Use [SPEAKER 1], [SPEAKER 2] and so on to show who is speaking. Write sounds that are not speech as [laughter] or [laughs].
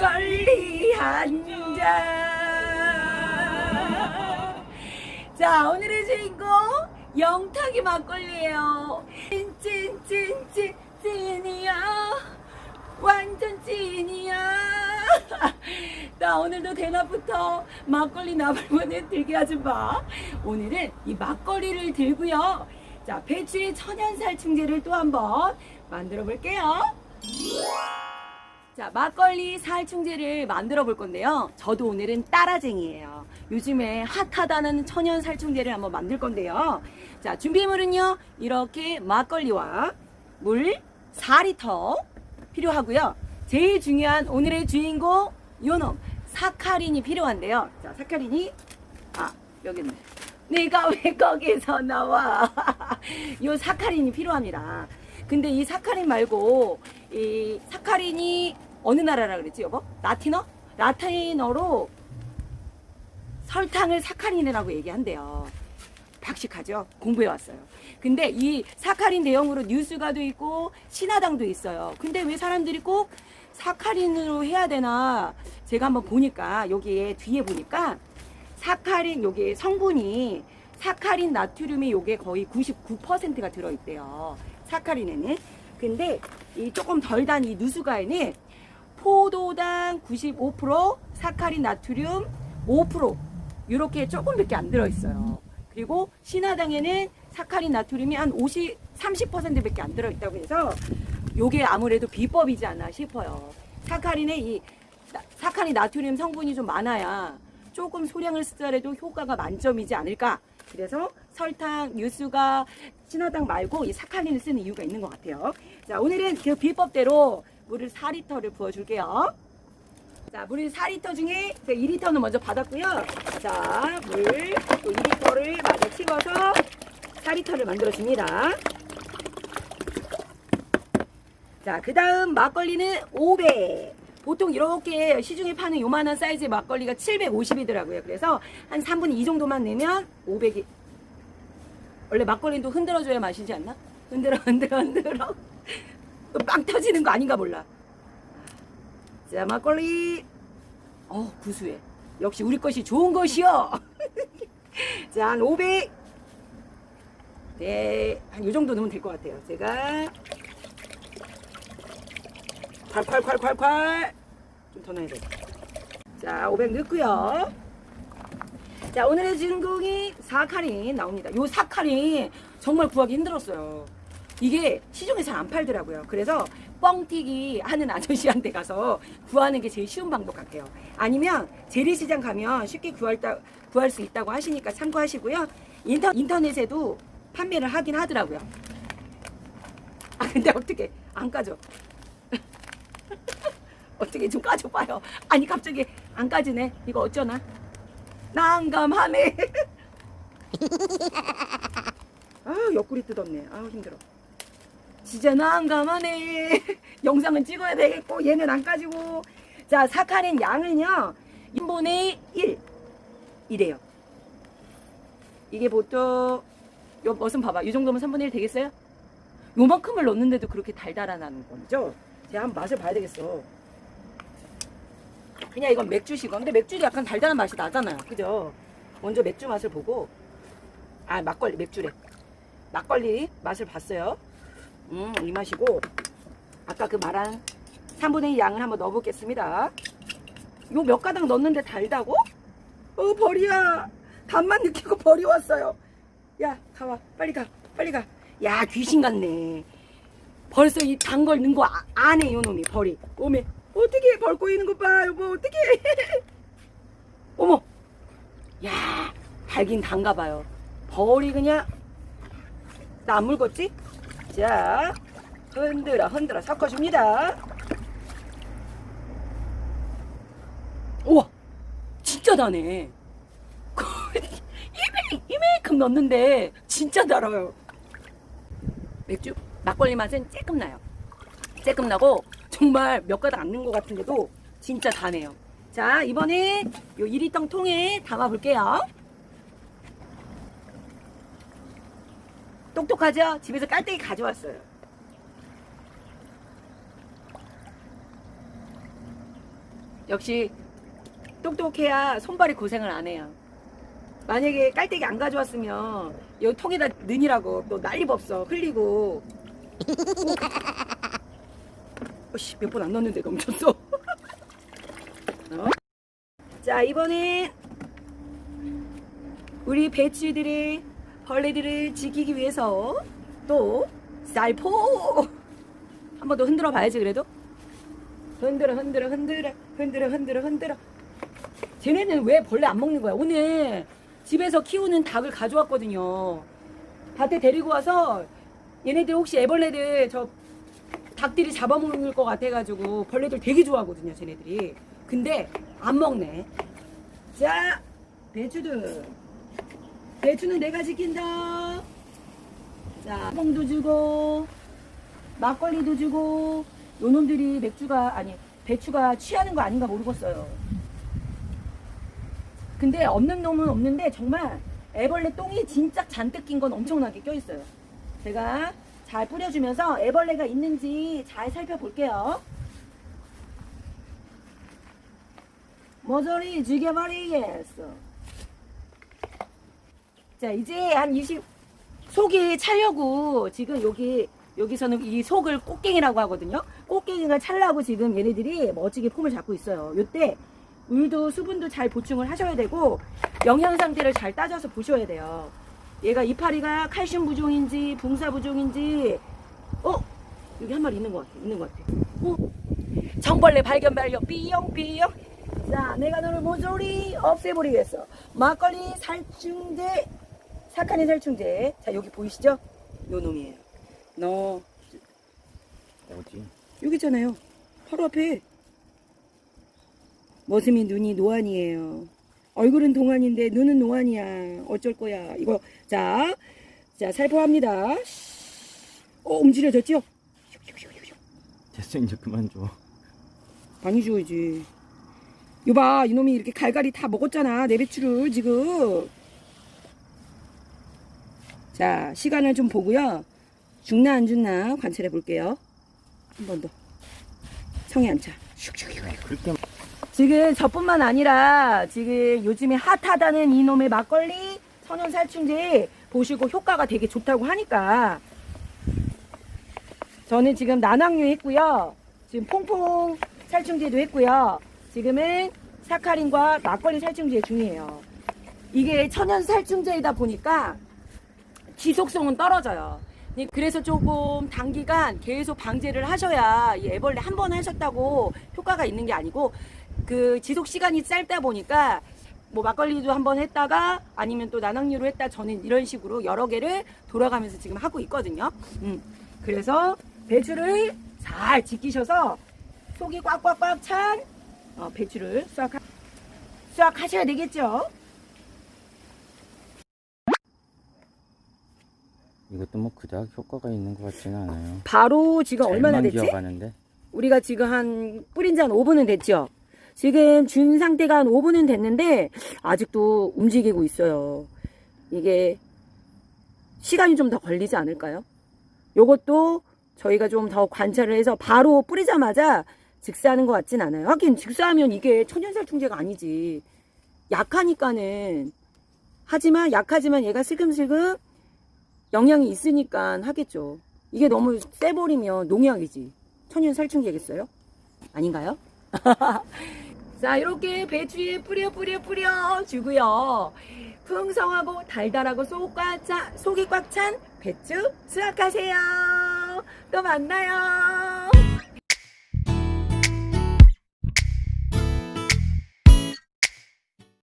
[SPEAKER 1] 막걸리 한 잔. 자, 오늘의 주인공 영탁이 막걸리예요. 찐찐찐찐 찐이야. 완전 찐이야. 나 오늘도 대낮부터 막걸리 나발문에 들게 하지 마. 오늘은 이 막걸리를 들고요. 자, 배추의 천연살 충제를 또 한번 만들어 볼게요. 자, 막걸리 살충제를 만들어 볼 건데요. 저도 오늘은 따라쟁이에요. 요즘에 핫하다는 천연 살충제를 한번 만들 건데요. 자, 준비물은요. 이렇게 막걸리와 물 4리터 필요하고요. 제일 중요한 오늘의 주인공 요놈 사카린이 필요한데요. 자, 사카린이 아, 여기 있네. 내가 [laughs] 왜 거기서 나와? [laughs] 요 사카린이 필요합니다. 근데 이 사카린 말고 이 사카린이 어느 나라라 그랬지 여보? 라틴어? 라틴어로 설탕을 사카린이라고 얘기한대요. 박식하죠? 공부해 왔어요. 근데 이 사카린 대용으로 뉴스가도 있고 신화당도 있어요. 근데 왜 사람들이 꼭 사카린으로 해야 되나? 제가 한번 보니까 여기에 뒤에 보니까 사카린 여기 성분이 사카린 나트륨이 요게 거의 99%가 들어있대요. 사카린에는. 근데 이 조금 덜 단 이 누수가에는 포도당 95%, 사카린 나트륨 5% 이렇게 조금밖에 안 들어있어요. 그리고 신화당에는 사카린 나트륨이 한 50, 30%밖에 안 들어있다고 해서 요게 아무래도 비법이지 않나 싶어요. 사카린에 이 나- 사카린 나트륨 성분이 좀 많아야 조금 소량을 쓰더라도 효과가 만점이지 않을까. 그래서 설탕, 유수가 신화당 말고 이 사카린을 쓰는 이유가 있는 것 같아요. 자, 오늘은 그 비법대로 물을 4리터를 부어줄게요. 자, 물을 4리터 중에 2리터는 먼저 받았고요. 자, 물 또 2리터를 마저 찍어서 4리터를 만들어줍니다. 자, 그 다음 막걸리는 500. 보통 이렇게 시중에 파는 요만한 사이즈의 막걸리가 750이더라고요. 그래서 한 3분의 2 정도만 내면 500이. 원래 막걸리는 또 흔들어줘야 마시지 않나? 흔들어, 흔들어, 흔들어. 또빵 터지는 거 아닌가 몰라. 자, 막걸리. 어, 구수해. 역시 우리 것이 좋은 것이요. [laughs] 자, 한 500. 네, 한 요 정도 넣으면 될 것 같아요. 제가 콸콸콸콸콸 좀 더 넣어야 돼. 자, 500 넣고요. 자, 오늘의 주인공이 사카린 나옵니다. 요 사카린 정말 구하기 힘들었어요. 이게 시중에 잘 안 팔더라고요. 그래서 뻥튀기 하는 아저씨한테 가서 구하는 게 제일 쉬운 방법 같아요. 아니면 재래시장 가면 쉽게 구할, 따, 구할 수 있다고 하시니까 참고하시고요. 인터, 인터넷에도 판매를 하긴 하더라고요. 아, 근데 어떻게 안 까져? [laughs] 어떻게 좀 까줘봐요. 아니 갑자기 안 까지네. 이거 어쩌나? 난감하네. [laughs] 아 옆구리 뜯었네. 아 힘들어. 진짜 난감하네. [laughs] 영상은 찍어야 되겠고 얘는 안 까지고. 자 사카린 양은요. 1분의 1 이래요. 이게 보통 요 무슨 봐봐. 이 정도면 3분의 1 되겠어요? 요만큼을 넣는데도 그렇게 달달하다는 거죠? 제가 한번 맛을 봐야 되겠어. 그냥 이건 맥주시고. 근데 맥주도 약간 달달한 맛이 나잖아요. 그죠? 먼저 맥주 맛을 보고. 아, 막걸리, 맥주래. 막걸리 맛을 봤어요. 음, 이 맛이고. 아까 그 말한 3분의 2 양을 한번 넣어보겠습니다. 요 몇 가닥 넣었는데 달다고? 어, 벌이야. 간만 느끼고 벌이 왔어요. 야, 가와. 빨리 가. 빨리 가. 야, 귀신 같네. 벌써 이 단 걸 넣은 거 아- 아네, 요 놈이, 벌이. 오메. 어떻게 벌 꼬이는 거 봐, 여보. 어떻게. [laughs] 어머. 야, 달긴 단가 봐요. 벌이 그냥. 나 안 물었지? 자, 흔들어, 흔들어 섞어줍니다. 우와, 진짜 다네. 이메, 이메이큼 넣었는데, 진짜 달아요. 맥주 막걸리 맛은 쬐끔 나요. 쬐끔 나고 정말 몇 가닥 안 넣은 것 같은데도 진짜 다네요. 자 이번에 요 2리터 통에 담아 볼게요. 똑똑하죠? 집에서 깔때기 가져왔어요. 역시 똑똑해야 손발이 고생을 안 해요. 만약에 깔때기 안 가져왔으면 여기 통에다 넣으라고 또 난리 없어 흘리고 [laughs] 어씨 몇 번 안 넣었는데 넘쳤어 [laughs] 어? 자 이번엔 우리 배추들 의 벌레들을 지키기 위해서 또 쌀포. 한 번 더 흔들어 봐야지 그래도. 흔들어 흔들어 흔들어 흔들어 흔들어 흔들어. 쟤네는 왜 벌레 안 먹는 거야? 오늘 집에서 키우는 닭을 가져왔거든요. 밭에 데리고 와서 얘네들 혹시 애벌레들 저 닭들이 잡아먹을 것 같아가지고 벌레들 되게 좋아하거든요 쟤네들이. 근데 안 먹네. 자 배추들 배추는 내가 지킨다. 자 뽕도 주고 막걸리도 주고 요놈들이 맥주가 아니 배추가 취하는 거 아닌가 모르겠어요. 근데 없는 놈은 없는데 정말 애벌레 똥이 진짜 잔뜩 낀 건 엄청나게 껴있어요. 제가 잘 뿌려주면서 애벌레가 있는지 잘 살펴볼게요. 모조리 죽여버리겠어 자 이제 한 20, 속이 차려고 지금 여기 여기서는 이 속을 꽃갱이라고 하거든요. 꽃갱이가 찰라고 지금 얘네들이 멋지게 폼을 잡고 있어요. 요때 물도 수분도 잘 보충을 하셔야 되고 영양 상태를 잘 따져서 보셔야 돼요. 얘가 이파리가 칼슘 부종인지 붕사 부종인지 어 여기 한 마리 있는 것 같아. 있는 것 같아. 어 정벌레 발견 발견 삐용 삐용. 자 내가 너를 모조리 없애버리겠어. 막걸리 살충제 사카닌 살충제. 자 여기 보이시죠? 요 놈이에요. 너
[SPEAKER 2] 어디?
[SPEAKER 1] 여기 있잖아요. 바로 앞에. 머슴이 눈이 노안이에요. 얼굴은 동안인데 눈은 노안이야. 어쩔 거야. 이거 자, 자 살포합니다. 어 움직여졌죠?
[SPEAKER 2] 됐어 이제 그만 줘.
[SPEAKER 1] 많이 줘야지. 이봐 이놈이 이렇게 갈갈이 다 먹었잖아 내 배추를 지금. 자 시간을 좀 보고요. 죽나 안 죽나 관찰해 볼게요. 한 번 더. 성에 안 차. 지금 저뿐만 아니라 지금 요즘에 핫하다는 이놈의 막걸리 천연 살충제 보시고 효과가 되게 좋다고 하니까 저는 지금 난황류 했고요. 지금 퐁퐁 살충제도 했고요. 지금은 사카린과 막걸리 살충제 중이에요. 이게 천연 살충제이다 보니까 지속성은 떨어져요. 네, 그래서 조금 단기간 계속 방제를 하셔야 이 애벌레 한 번 하셨다고 효과가 있는 게 아니고 그 지속 시간이 짧다 보니까 뭐 막걸리도 한번 했다가 아니면 또 난황류로 했다 저는 이런 식으로 여러 개를 돌아가면서 지금 하고 있거든요. 음. 그래서 배추를 잘 지키셔서 속이 꽉꽉꽉 찬 어, 배추를 수확 수확하셔야 되겠죠.
[SPEAKER 2] 이것도 뭐 그닥 효과가 있는 것 같지는 않아요.
[SPEAKER 1] 바로 지금 얼마나 됐지?
[SPEAKER 2] 기어가는데
[SPEAKER 1] 우리가 지금 한 뿌린 지 한 5분은 됐죠? 지금 준 상태가 한 5분은 됐는데 아직도 움직이고 있어요. 이게 시간이 좀 더 걸리지 않을까요? 요것도 저희가 좀 더 관찰을 해서 바로 뿌리자마자 직사하는 것 같진 않아요. 하긴 직사하면 이게 천연살충제가 아니지. 약하니까는 하지만 약하지만 얘가 슬금슬금 영양이 있으니까 하겠죠. 이게 너무 세버리면 농약이지. 천연 살충제겠어요? 아닌가요? [laughs] 자, 이렇게 배추에 뿌려 뿌려 뿌려 주고요. 풍성하고 달달하고 속꽉 찬, 속이 꽉 찬 배추 수확하세요. 또 만나요.